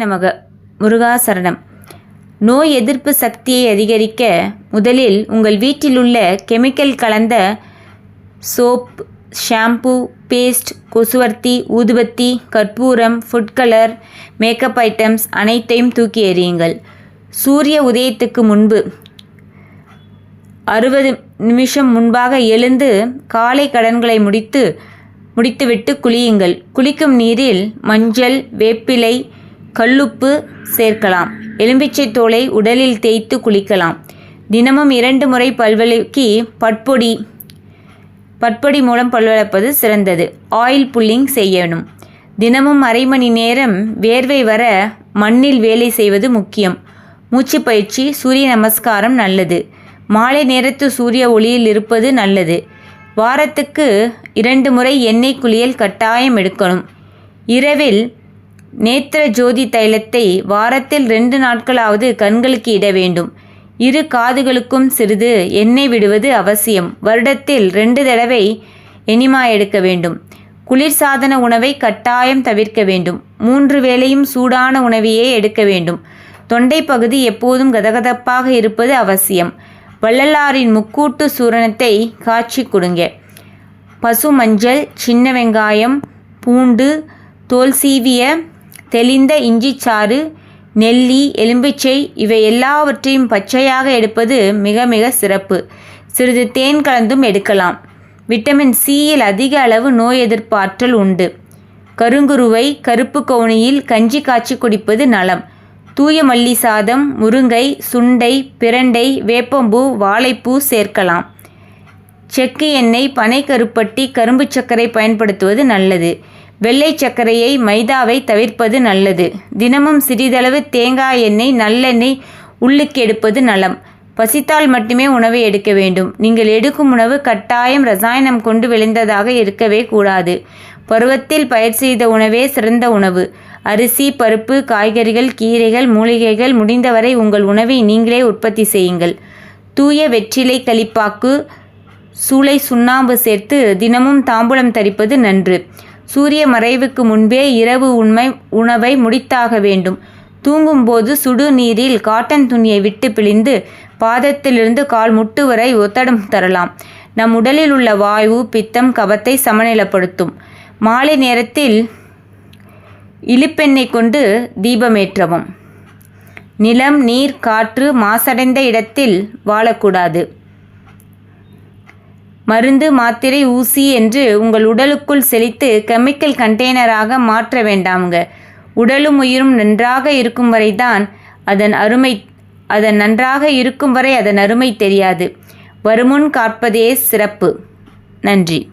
நமக. முருகாசரணம் நோய் எதிர்ப்பு சக்தியை அதிகரிக்க முதலில் உங்கள் வீட்டில் உள்ள கெமிக்கல் கலந்த சோப் ஷாம்பு பேஸ்ட் கொசுவர்த்தி ஊதுபத்தி கற்பூரம் ஃபுட் கலர் மேக்கப் ஐட்டம்ஸ் அனைத்தையும் தூக்கி எறியுங்கள். சூரிய உதயத்துக்கு முன்பு அறுபது நிமிஷம் முன்பாக எழுந்து காலை கடன்களை முடித்து முடித்துவிட்டு குளியுங்கள். குளிக்கும் நீரில் மஞ்சள் வேப்பிலை கல்லுப்பு சேர்க்கலாம். எலும்பிச்சை தோலை உடலில் தேய்த்து குளிக்கலாம். தினமும் இரண்டு முறை பல்வழுக்கி பட்பொடி பட்பொடி மூலம் பல்வளப்பது சிறந்தது. ஆயில் புல்லிங் செய்யணும். தினமும் அரை மணி நேரம் வேர்வை வர மண்ணில் வேலை செய்வது முக்கியம். மூச்சு பயிற்சி சூரிய நமஸ்காரம் நல்லது. மாலை நேரத்து சூரிய ஒளியில் இருப்பது நல்லது. வாரத்துக்கு இரண்டு முறை எண்ணெய் குளியல் கட்டாயம் எடுக்கணும். இரவில் நேத்திர ஜோதி தைலத்தை வாரத்தில் ரெண்டு நாட்களாவது கண்களுக்கு இட வேண்டும். இரு காதுகளுக்கும் சிறிது எண்ணெய் விடுவது அவசியம். வருடத்தில் ரெண்டு தடவை எனிமா எடுக்க வேண்டும். குளிர்சாதன உணவை கட்டாயம் தவிர்க்க வேண்டும். மூன்று வேளையும் சூடான உணவையே எடுக்க வேண்டும். தொண்டை பகுதி எப்போதும் கதகதப்பாக இருப்பது அவசியம். வள்ளலாரின் முக்கூட்டு சூரணத்தை காய்ச்சி கொடுங்க. பசு மஞ்சள் சின்ன வெங்காயம் பூண்டு தோல் சீவிய தெளிந்த இஞ்சிச்சாறு நெல்லி எலும்பிச்சை இவை எல்லாவற்றையும் பச்சையாக எடுப்பது மிக மிக சிறப்பு. சிறிது தேன் கலந்தும் எடுக்கலாம். விட்டமின் சியில் அதிக அளவு நோய் எதிர்ப்பு ஆற்றல் உண்டு. கருங்குருவை கருப்பு கவுனியில் கஞ்சி காய்ச்சி குடிப்பது நலம். தூய மல்லி சாதம் முருங்கை சுண்டை பிரண்டை வேப்பம்பூ வாழைப்பூ சேர்க்கலாம். செக்கு எண்ணெய் பனை கருப்பட்டி கரும்பு சர்க்கரை பயன்படுத்துவது நல்லது. வெள்ளை சர்க்கரையை மைதாவை தவிர்ப்பது நல்லது. தினமும் சிறிதளவு தேங்காய் எண்ணெய் நல்லெண்ணெய் உள்ளுக்கு எடுப்பது நலம். பசித்தால் மட்டுமே உணவை எடுக்க வேண்டும். நீங்கள் எடுக்கும் உணவு கட்டாயம் ரசாயனம் கொண்டு விளைந்ததாக இருக்கவே கூடாது. பருவத்தில் பயிர் செய்த உணவே சிறந்த உணவு. அரிசி பருப்பு காய்கறிகள் கீரைகள் மூலிகைகள் முடிந்தவரை உங்கள் உணவை நீங்களே உற்பத்தி செய்யுங்கள். தூய வெற்றிலை களிப்பாக்கு சூளை சுண்ணாம்பு சேர்த்து தினமும் தாம்பூலம் தரிப்பது நன்று. சூரிய மறைவுக்கு முன்பே இரவு உண்மை உணவை முடித்தாக வேண்டும். தூங்கும்போது சுடு நீரில் காட்டன் துணியை விட்டு பிழிந்து பாதத்திலிருந்து கால் முட்டு வரை ஒத்தடம் தரலாம். நம் உடலில் உள்ள வாயு பித்தம் கபத்தை சமநிலப்படுத்தும். மாலை நேரத்தில் இழுப்பெண்ணை கொண்டு தீபமேற்றவும். நிலம் நீர் காற்று மாசடைந்த இடத்தில் வாழக்கூடாது. மருந்து மாத்திரை ஊசி என்று உங்கள் உடலுக்குள் செழித்து கெமிக்கல் கண்டெய்னராக மாற்ற வேண்டாமுங்க. உடலும் உயிரும் நன்றாக இருக்கும் வரை தான் அதன் அருமை அதன் நன்றாக இருக்கும் வரை அதன் அருமை தெரியாது. வருமுன் காப்பதே சிறப்பு. நன்றி.